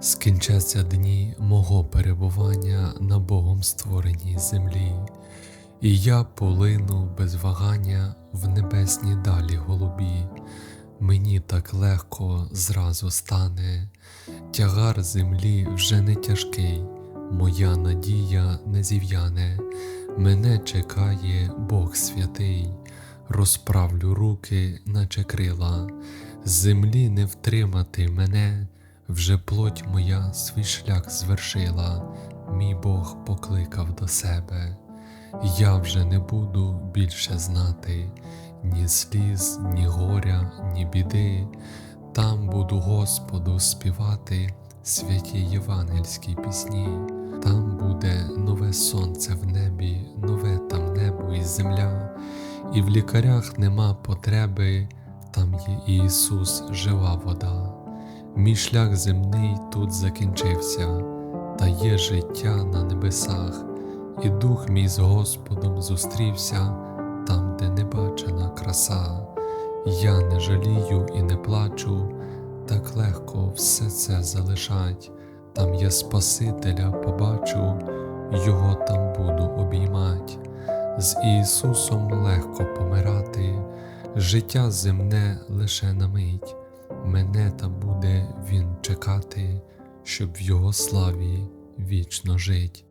скінчаться дні мого перебування на Богом створеній землі, і я полину без вагання в небесні далі голубі. Мені так легко зразу стане, тягар землі вже не тяжкий, моя надія не зів'яне, мене чекає Бог святий, розправлю руки, наче крила, землі не втримати мене, вже плоть моя свій шлях звершила, мій Бог покликав до себе. Я вже не буду більше знати ні сліз, ні горя, ні біди, там буду Господу співати святі євангельські пісні, там буде нове сонце в небі, нове там небо і земля, і в лікарях нема потреби, там є Ісус, жива вода. Мій шлях земний тут закінчився, та є життя на небесах, і дух мій з Господом зустрівся там, де небачена краса. Я не жалію і не плачу, так легко все це залишать. Там я Спасителя побачу, Його там буду обіймать. З Ісусом легко помирати, життя земне лише на мить. Мене там щоб в Його славі вічно жить.